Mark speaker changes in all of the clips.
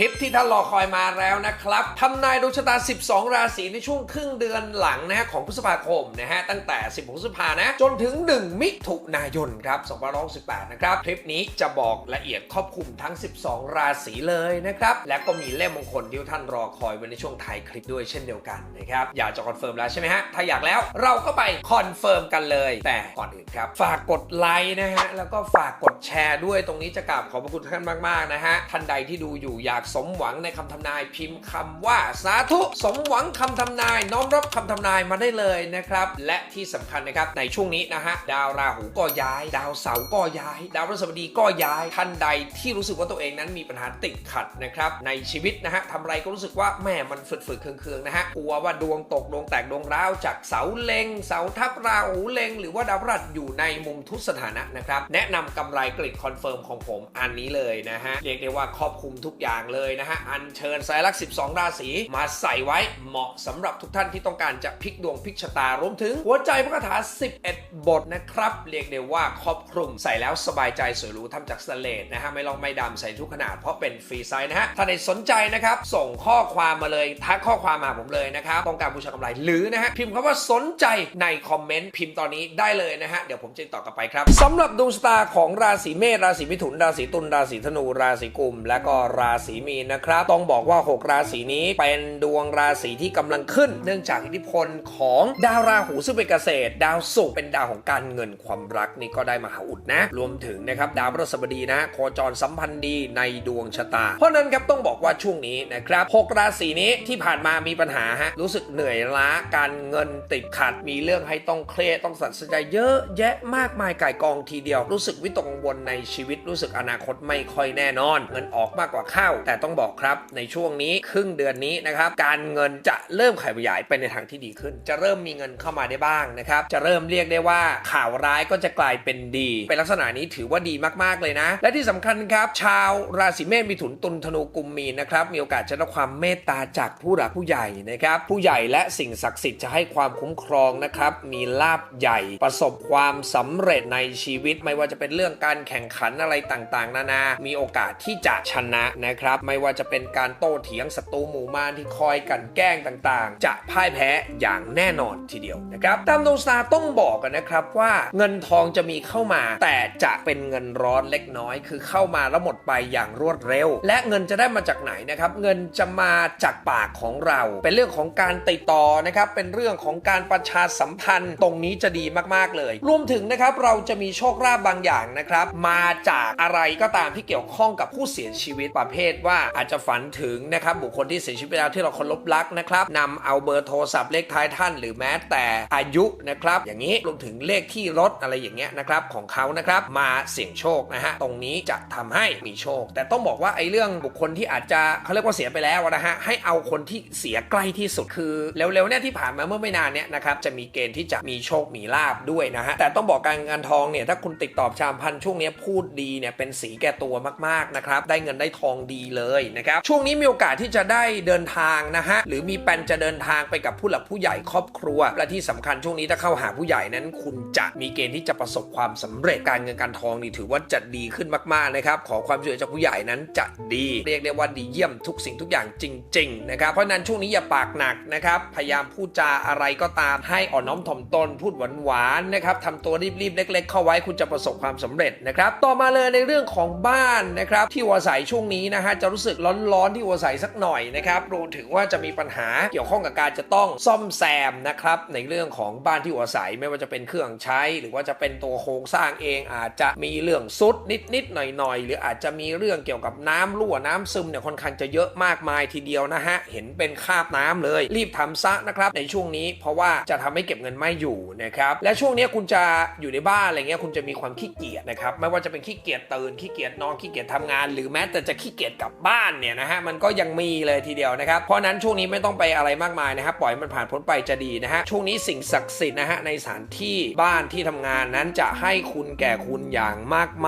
Speaker 1: ทริปที่ท่านรอคอยมาแล้วนะครับทำนายดวงชะตา 12 ราศีในช่วงครึ่งเดือนหลังนะฮะของพฤษภาคมนะฮะตั้งแต่10พฤษภานะ จนถึง 1 มิถุนายนครับ2568นะครับคลิปนี้จะบอกละเอียดครอบคลุมทั้ง 12 ราศีเลยนะครับ และก็มีเล่มมงคลที่ท่านรอคอยไว้ในช่วงไทยคลิปด้วยเช่นเดียวกันนะครับ อยากจะคอนเฟิร์มแล้วใช่ไหมฮะ ถ้าอยากแล้วเราก็ไปคอนเฟิร์มกันเลย แต่ก่อนอื่นครับฝากกดไลค์นะฮะแล้วก็ฝากกดแชร์ด้วยตรงนี้จะกราบขอบพระคุณท่านมากๆนะฮะท่านใดที่ดูอยู่อยากสมหวังในคำทำนายพิมพ์คำว่าสาธุสมหวังคำทำนาย น้อมรับคำทำนายมาได้เลยนะครับ และที่สำคัญนะครับในช่วงนี้นะฮะดาวราหูก็ย้าย ดาวเสาร์ก็ย้าย ดาวพฤหัสบดีก็ย้ายท่านใดที่รู้สึกว่าตัวเองนั้นมีปัญหาติดขัดนะครับในชีวิตนะฮะทำอะไรก็รู้สึกว่าแม่มันฝืดๆเคืองๆนะฮะกลัวว่าดวงตกดวงแตกดวงร้าวจากเสาเล็ง เสาทับราหูเล็ง หรือว่าดาวพฤหัสอยู่ในมุมทุกสถานะนะครับแนะนำกำไรกริดคอนเฟิร์มของผมอันนี้เลยนะฮะเรียกได้ว่าครอบคลุมทุกอย่างเลยนะฮะ อันเชิญสายลักษณ์12 ราศีมาใส่ไว้เหมาะสำหรับทุกท่านที่ต้องการจะพลิกดวงพลิกชะตารวมถึง หัวใจพระคาถา 11 บทนะครับ เรียกได้ว่าครอบคลุมใส่แล้วสบายใจสวยหรูทำจากสแตเลสนะฮะ ไม่ลองไม่ดำใส่ทุกขนาดเพราะเป็นฟรีไซส์นะฮะ ถ้าใครสนใจนะครับ ส่งข้อความมาเลยทักข้อความมาผมเลยนะครับต้องการบูชากำไรหรือนะฮะพิมพ์คำว่าสนใจในคอมเมนต์พิมพ์ตอนนี้ได้เลยนะฮะเดี๋ยวผมจะติดต่อกลับไปครับสำหรับดวงชะตาของราศีเมษราศีมิถุนราศีตุลราศีธนูราศีกุม และก็ราศีมีนนะครับ ต้องบอกว่า 6 ราศีนี้เป็นดวงราศีที่กำลังขึ้น เนื่องจากอิทธิพลของดาวราหูซึ่งเป็นเกษตร ดาวศุกร์เป็นดาวของการเงินความรักนี่ก็ได้มหาอุดนะ รวมถึงนะครับดาวพฤหัสบดีนะโคจรสัมพันธ์ดีในดวงชะตา เพราะนั้นครับต้องบอกว่าช่วงนี้นะครับหกราศีนี้ที่ผ่านมามีปัญหาฮะรู้สึกเหนื่อยล้าการเงินติดขัดมีเรื่องให้ต้องเครียดต้องสันสใจเยอะแยะมากมายก่ายกองทีเดียว รู้สึกวิตกกังวลในชีวิตรู้สึกอนาคตไม่ค่อยแน่นอน เงินออกมากกว่าเข้าแต่ต้องบอกครับในช่วงนี้ครึ่งเดือนนี้นะครับการเงินจะเริ่มขยายไปในทางที่ดีขึ้น จะเริ่มมีเงินเข้ามาได้บ้างนะครับจะเริ่มเรียกได้ว่าข่าวร้ายก็จะกลายเป็นดี เป็นลักษณะนี้ถือว่าดีมากๆเลยนะ และที่สำคัญครับ ชาวราศีเมษมีถุนตุลธนูกุมมีนะครับมีโอกาสจะได้ความเมตตาจากผู้หลักผู้ใหญ่นะครับผู้ใหญ่และสิ่งศักดิ์สิทธิ์จะให้ความคุ้มครองนะครับมีลาบใหญ่ประสบความสำเร็จในชีวิต ไม่ว่าจะเป็นเรื่องการแข่งขันอะไรต่างๆ นานา มีโอกาสที่จะชนะนะครับไม่ว่าจะเป็นการโต้เถียงศัตรูหมู่มารที่คอยกันแกล้งต่างๆ จะพ่ายแพ้อย่างแน่นอนทีเดียวนะครับตามดวงชะตาต้องบอกกันนะครับว่าเงินทองจะมีเข้ามา แต่จะเป็นเงินร้อนเล็กน้อย คือเข้ามาแล้วหมดไปอย่างรวดเร็ว และเงินจะได้มาจากไหนนะครับ เงินจะมาจากปากของเรา เป็นเรื่องของการติดต่อนะครับ เป็นเรื่องของการประชาสัมพันธ์ตรงนี้จะดีมากๆเลย รวมถึงนะครับเราจะมีโชคลาภบางอย่างนะครับ มาจากอะไรก็ตามที่เกี่ยวข้องกับผู้เสียชีวิตประเภทว่าว่าอาจจะฝันถึงนะครับบุคคลที่เสียชีวิตไปแล้วที่เราเคารพรักนะครับนำเอาเบอร์โทรศัพท์เลขท้ายท่าน หรือแม้แต่อายุนะครับอย่างนี้รวมถึงเลขที่รถอะไรอย่างเงี้ยนะครับของเขานะครับมาเสี่ยงโชคนะฮะตรงนี้จะทำให้มีโชค แต่ต้องบอกว่าไอ้เรื่องบุคคลที่อาจจะเขาเรียกว่าเสียไปแล้วนะฮะให้เอาคนที่เสียใกล้ที่สุดคือเร็วๆเนี่ยที่ผ่านมาเมื่อไม่นานเนี่ยนะครับจะมีเกณฑ์ที่จะมีโชคมีลาบด้วยนะฮะแต่ต้องบอกการงานทองเนี่ยถ้าคุณติดต่อชามพันช่วงเนี้ยพูดดีเนี่ยเป็นสีแก่ตัวมากๆนะครับได้เงินได้ทองดีเลยนะครับช่วงนี้มีโอกาสที่จะได้เดินทางนะฮะหรือมีแปนจะเดินทางไปกับผู้หลักผู้ใหญ่ครอบครัว และที่สำคัญช่วงนี้ถ้าเข้าหาผู้ใหญ่นั้น คุณจะมีเกณฑ์ที่จะประสบความสำเร็จการเงินการทองนี่ถือว่าจะดีขึ้นมากๆนะครับขอความช่วยเหลือจากผู้ใหญ่นั้นจะดีเรียกได้ว่าดีเยี่ยมทุกสิ่งทุกอย่างจริงๆนะครับเพราะนั้นช่วงนี้อย่าปากหนักนะครับพยายามพูดจาอะไรก็ตามให้อ่อนน้อมถ่อมตนพูดหวานๆนะครับทำตัวรีบๆ เล็ก ๆ เข้าไว้คุณจะประสบความสำเร็จนะครับต่อมาเลยในเรื่องของบ้านนะครับที่อยู่อาศัยช่วงนี้นะฮะจะรู้สึกร้อนๆที่อยู่อาศัยสักหน่อยนะครับรวมถึงว่าจะมีปัญหาเกี่ยวข้องกับการจะต้องซ่อมแซมนะครับในเรื่องของบ้านที่อยู่อาศัยไม่ว่าจะเป็นเครื่องใช้ หรือว่าจะเป็นตัวโครงสร้างเองอาจจะมีเรื่องซุดนิดๆหน่อยๆ หรืออาจจะมีเรื่องเกี่ยวกับน้ำรั่วน้ำซึมเนี่ยค่อนข้างจะเยอะมากมายทีเดียวนะฮะเห็นเป็นคราบน้ำเลย รีบทำซะนะครับในช่วงนี้เพราะว่าจะทำให้เก็บเงินไม่อยู่นะครับและช่วงนี้คุณจะอยู่ในบ้านอะไรเงี้ยคุณจะมีความขี้เกียจนะครับไม่ว่าจะเป็นขี้เกียจตื่นขี้เกียจนอนขี้เกียจทำงาน หรือแม้แต่จะขี้เกียจกลับบ้านเนี่ยนะฮะมันก็ยังมีเลยทีเดียวนะครับ เพราะนั้นช่วงนี้ไม่ต้องไปอะไรมากมายนะครับปล่อยมันผ่านพ้นไปจะดีนะฮะช่วงนี้สิ่งศักดิ์สิทธิ์นะฮะในสถานที่บ้านที่ทำงานนั้นจะให้คุณแก่คุณอย่าง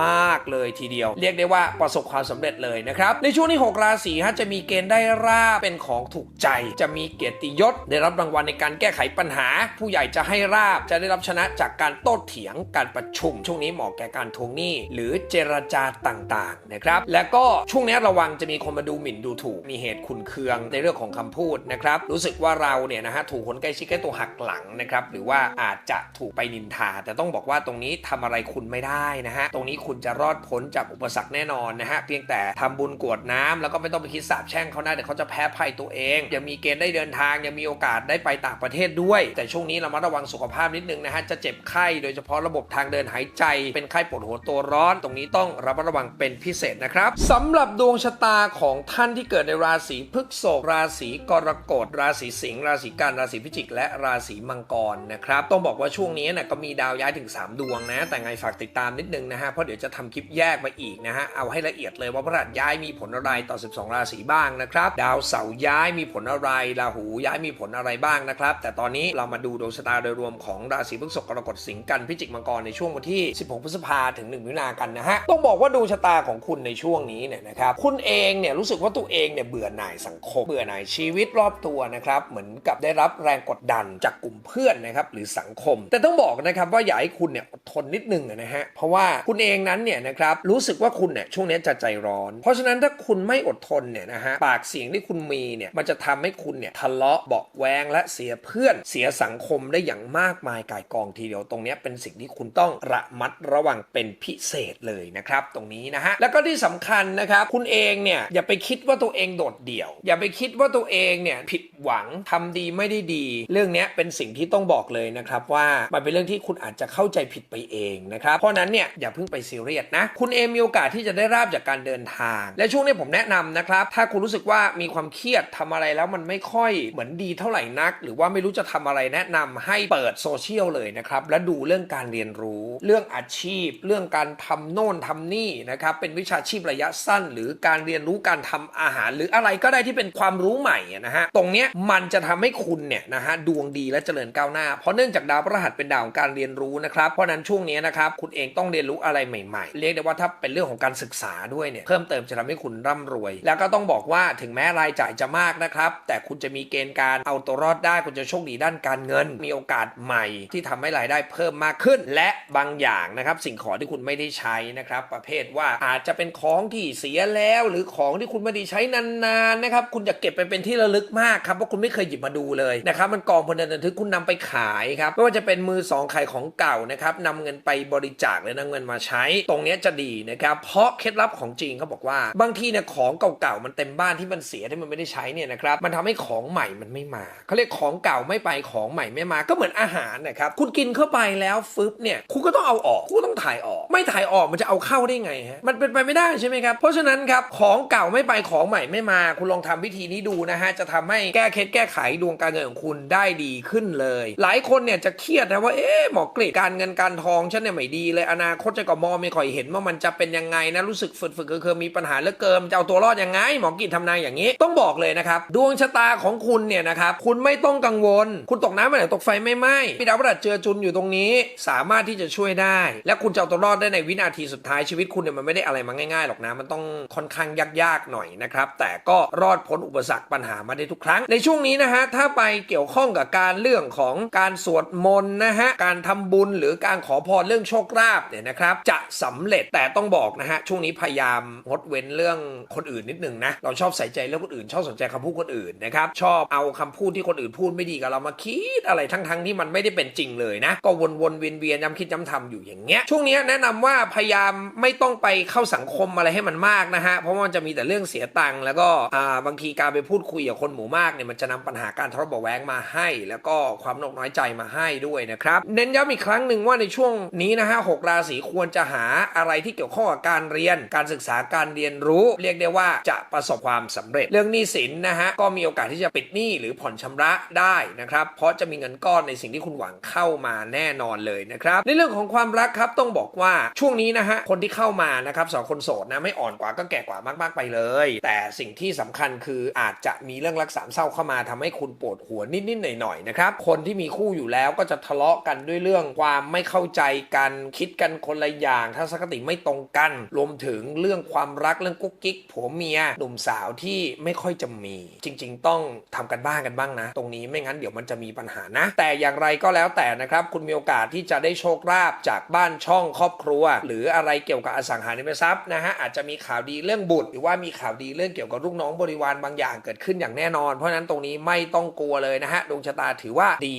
Speaker 1: มากๆเลยทีเดียว เรียกได้ว่าประสบความสำเร็จเลยนะครับในช่วงนี้หกราศีฮะจะมีเกณฑ์ได้ราบเป็นของถูกใจ จะมีเกียรติยศได้รับรางวัลในการแก้ไขปัญหา ผู้ใหญ่จะให้ราบจะได้รับชนะจากการโต้เถียงการประชุม ช่วงนี้เหมาะแก่การทวงหนี้ หรือเจรจาต่างๆนะครับแล้วก็ช่วงนี้ระวังจะมีคนมาดูหมิ่นดูถูก มีเหตุขุนเคืองในเรื่องของคำพูดนะครับ รู้สึกว่าเราเนี่ยนะฮะถูกคนใกล้ชิดใกล้ตัวหักหลังนะครับ หรือว่าอาจจะถูกไปนินทา แต่ต้องบอกว่าตรงนี้ทำอะไรคุณไม่ได้นะฮะ ตรงนี้คุณจะรอดพ้นจากอุปสรรคแน่นอนนะฮะ เพียงแต่ทำบุญกวดน้ำแล้วก็ไม่ต้องไปคิดสาบแช่งเขานะเดี๋ยวเขาจะแพ้ภัยตัวเอง ยังมีเกณฑ์ได้เดินทาง ยังมีโอกาสได้ไปต่างประเทศด้วย แต่ช่วงนี้เรามาระวังสุขภาพนิดนึงนะฮะ จะเจ็บไข้ โดยเฉพาะระบบทางเดินหายใจ เป็นไข้ปวดหัวตัวร้อน ตรงนี้ต้องระมัดระวังเป็นพิเศษนะครับสำหรับดวงชะตาของท่านที่เกิดในราศีพฤษภราศีกรกฎ ราศีสิงห์ราศีกันราศีพิจิก และราศีมังกรนะครับต้องบอกว่าช่วงนี้นี่ยก็มีดาวย้ายถึง 3 ดวงนะ แต่ไงฝากติดตามนิดนึงนะฮะเพราะเดี๋ยวจะทำคลิปแยกมาอีกนะฮะเอาให้ละเอียดเลยว่าพระหัสย้ายมีผลอะไรต่อ 12 ราศีบ้างนะครับดาวเสาร์ย้ายมีผลอะไรราหูย้ายมีผลอะไรบ้างนะครับแต่ตอนนี้เรามาดูดวงชะตาโดยรวมของราศีพฤษภกรกฎสิงห์กันพิจิกมังกรในช่วงวันที่ 16 พฤษภาถึง 1 มิถุนายนกันนะฮะต้องบอกว่าดวงชะตาของคุณในช่วงนี้เนี่ยนะครับคุณเองเนี่ยรู้สึกว่าตัวเองเนี่ยเบื่อหน่ายสังคม เบื่อหน่ายชีวิตรอบตัวนะครับเหมือนกับได้รับแรงกดดันจากกลุ่มเพื่อนนะครับหรือสังคม แต่ต้องบอกนะครับว่าอยากให้คุณเนี่ยอดทนนิดนึงนะฮะเพราะว่าคุณเองนั้นเนี่ยนะครับรู้สึกว่าคุณเนี่ยช่วงนี้จะใจร้อน เพราะฉะนั้นถ้าคุณไม่อดทนเนี่ยนะฮะปากเสียงที่คุณมีเนี่ยมันจะทำให้คุณเนี่ยทะเลาะเบาแวงและเสียเพื่อนเสียสังคมได้อย่างมากมายก่ายกองทีเดียวตรงนี้เป็นสิ่งที่คุณต้องระมัดระวังเป็นพิเศษเลยนะครับตรงนี้นะฮะแล้วก็ที่สำคัญนะครับคุณเองเนี่ยอย่าไปคิดว่าตัวเองโดดเดี่ยว อย่าไปคิดว่าตัวเองเนี่ยผิดหวังทำดีไม่ได้ดี เรื่องนี้เป็นสิ่งที่ต้องบอกเลยนะครับว่ามันเป็นเรื่องที่คุณอาจจะเข้าใจผิดไปเองนะครับเพราะนั้นเนี่ยอย่าเพิ่งไปซีเรียสนะคุณเองมีโอกาสที่จะได้ราบจากการเดินทาง และช่วงนี้ผมแนะนำนะครับถ้าคุณรู้สึกว่ามีความเครียดทำอะไรแล้วมันไม่ค่อยเหมือนดีเท่าไหร่นัก หรือว่าไม่รู้จะทำอะไรแนะนำให้เปิดโซเชียลเลยนะครับและดูเรื่องการเรียนรู้ เรื่องอาชีพ เรื่องการทำโน่นทำนี่นะครับเป็นวิชาชีพระยะสั้นหรือการเรียียนรู้การทำอาหาร หรืออะไรก็ได้ที่เป็นความรู้ใหม่นะฮะตรงเนี้ยมันจะทำให้คุณเนี่ยนะฮะดวงดีและเจริญก้าวหน้า เพราะเนื่องจากดาวพฤหัสเป็นดาวของการเรียนรู้นะครับเพราะนั้นช่วงนี้นะครับคุณเองต้องเรียนรู้อะไรใหม่ๆ เรียกได้ว่าถ้าเป็นเรื่องของการศึกษาด้วยเนี่ยเพิ่มเติมจะทำให้คุณร่ำรวย แล้วก็ต้องบอกว่าถึงแม้รายจ่ายจะมากนะครับแต่คุณจะมีเกณฑ์การเอาตัวรอดได้คุณจะโชคดีด้านการเงิน มีโอกาสใหม่ที่ทำให้รายได้เพิ่มมากขึ้น และบางอย่างนะครับสิ่งของที่คุณไม่ได้ใช้นะครับประเภทว่าอาจจะเป็นของที่เสียแล้วหรือของที่คุณไม่ได้ใช้นานๆนะครับคุณจะเก็บไปเป็นที่ระลึกมากครับเพราะคุณไม่เคยหยิบมาดูเลยนะครับมันกองพลเดินทึกคุณนำไปขายครับไม่ว่าจะเป็นมือสองขายของเก่านะครับนำเงินไปบริจาคหรือนำเงินมาใช้ ตรงนี้จะดีนะครับเพราะเคล็ดลับของจริงเขาบอกว่า บางทีเนี่ยของเก่าๆมันเต็มบ้านที่มันเสียที่มันไม่ได้ใช้เนี่ยนะครับมันทำให้ของใหม่มันไม่มาเขาเรียกของเก่าไม่ไปของใหม่ไม่มาก็เหมือนอาหารนะครับคุณกินเข้าไปแล้วฟึบเนี่ยคุณก็ต้องเอาออกคุณต้องถ่ายออก ไม่ถ่ายออกมันจะเอาเข้าได้ไงฮะมันเป็นไปไม่ได้ใช่ไหมครับเพราะฉะนั้นครับขอของเก่าไม่ไปของใหม่ไม่มา คุณลองทำวิธีนี้ดูนะฮะ จะทำให้แก้เคล็ดแก้ไขดวงการเงินของคุณได้ดีขึ้นเลย หลายคนเนี่ยจะเครียดนะว่าเอ๊ะหมอกรีดการเงินการทองฉันเนี่ยไม่ดีเลยอนาคตจะก็มองไม่ค่อยเห็นว่ามันจะเป็นยังไงนะรู้สึกฝึกๆคือมีปัญหาเลือเกินจะเอาตัวรอดยังไง หมอกรีดทำนายอย่างนี้ต้องบอกเลยนะครับดวงชะตาของคุณเนี่ยนะครับคุณไม่ต้องกังวล คุณตกน้ำไม่ไหนตกไฟไม่ไหม้พี่ดาวพฤหัสเจอจุนอยู่ตรงนี้ สามารถที่จะช่วยได้ และคุณจะเอาตัวรอดได้ในวินาทีสุดท้ายชีวิตคุณเนี่ยมันไม่ได้อะไรมาง่ายๆหรอกนะมันต้องค่อนข้างยยากๆหน่อยนะครับ แต่ก็รอดพ้นอุปสรรคปัญหามาได้ทุกครั้ง ในช่วงนี้นะฮะ ถ้าไปเกี่ยวข้องกับการเรื่องของการสวดมนต์นะฮะ การทำบุญหรือการขอพรเรื่องโชคลาภเนี่ยนะครับ จะสำเร็จแต่ต้องบอกนะฮะ ช่วงนี้พยายามงดเว้นเรื่องคนอื่นนิดนึงนะ เราชอบใส่ใจเรื่องคนอื่น ชอบสนใจคำพูดคนอื่นนะครับ ชอบเอาคำพูดที่คนอื่นพูดไม่ดีกับเรามาคิดอะไรทั้งๆที่มันไม่ได้เป็นจริงเลยนะ ก็วนๆเวียนๆย้ำคิดย้ำทำอยู่อย่างเงี้ย ช่วงนี้แนะนำว่าพยายามไม่ต้องไปเข้าสังคมอะไรให้มันมากนะฮะ เพราะว่ามันจะมีแต่เรื่องเสียตังค์แล้วก็อ่าบางทีการไปพูดคุยกับคนหมู่มากเนี่ยมันจะนำปัญหาการทะเลาะเบาะแว้งมาให้ แล้วก็ความนกน้อยใจมาให้ด้วยนะครับเน้นย้ำอีกครั้งหนึ่งว่าในช่วงนี้นะฮะหกราศีควรจะหาอะไรที่เกี่ยวข้องกับการเรียน การศึกษาการเรียนรู้ เรียกได้ว่าจะประสบความสำเร็จ เรื่องหนี้สินนะฮะก็มีโอกาสที่จะปิดหนี้หรือผ่อนชำระได้นะครับเพราะจะมีเงินก้อนในสิ่งที่คุณหวังเข้ามาแน่นอนเลยนะครับในเรื่องของความรักครับต้องบอกว่าช่วงนี้นะฮะคนที่เข้ามานะครับสองคนโสดนะไม่อ่อนกว่าก็แก่กว่ามากๆไปเลย แต่สิ่งที่สำคัญคืออาจจะมีเรื่องรักสามเศร้าเข้ามาทำให้คุณปวดหัวนิดๆหน่อยๆนะครับคนที่มีคู่อยู่แล้วก็จะทะเลาะกันด้วยเรื่องความไม่เข้าใจกันคิดกันคนละอย่างทัศนคติไม่ตรงกัน รวมถึงเรื่องความรักเรื่องกุ๊กกิ๊กผัวเมียหนุ่มสาวที่ไม่ค่อยจะมี จริง ๆ ต้องทำกันบ้านกันบ้างนะ ตรงนี้ไม่งั้นเดี๋ยวมันจะมีปัญหานะ แต่อย่างไรก็แล้วแต่นะครับคุณมีโอกาสที่จะได้โชคลาภจากบ้านช่องครอบครัว หรืออะไรเกี่ยวกับอสังหาริมทรัพย์นะฮะอาจจะมีข่าวดีเรื่องบุตรดหรือว่ามีข่าวดีเรื่องเกี่ยวกับลูกน้องบริวารบางอย่างเกิดขึ้นอย่างแน่นอน เพราะนั้นตรงนี้ไม่ต้องกลัวเลยนะฮะดวงชะตาถือว่าดี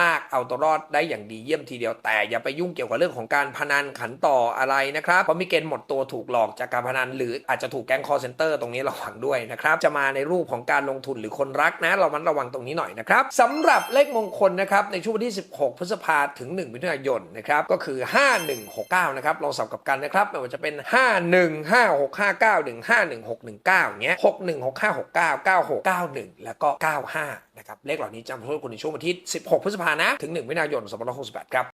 Speaker 1: มาก ๆ เอาตัวรอดได้อย่างดีเยี่ยมทีเดียวแต่อย่าไปยุ่งเกี่ยวกับเรื่องของการพนันขันต่ออะไรนะครับเพราะมีเกณฑ์หมดตัวถูกหลอกจากการพนันหรืออาจจะถูกแก๊งคอร์เซนเตอร์ตรงนี้ระวังด้วยนะครับจะมาในรูปของการลงทุนหรือคนรักนะเรามันระวังตรงนี้หน่อยนะครับสำหรับเลขมงคลนะครับในช่วงวันที่ 16 พฤษภาถึง 1 มิถุนายนนะครับก็คือ 5169 นะครับลองสับกับกันนะครับไม่ว่าจะเป็น 515 51 5659 151 619เงี้ย616569 9691 แล้วก็ 95 นะครับ เลขเหล่านี้จำไว้คุณในช่วงวันที่ 16 พฤษภานะ ถึง 1 มิถุนายน 2568 ครับ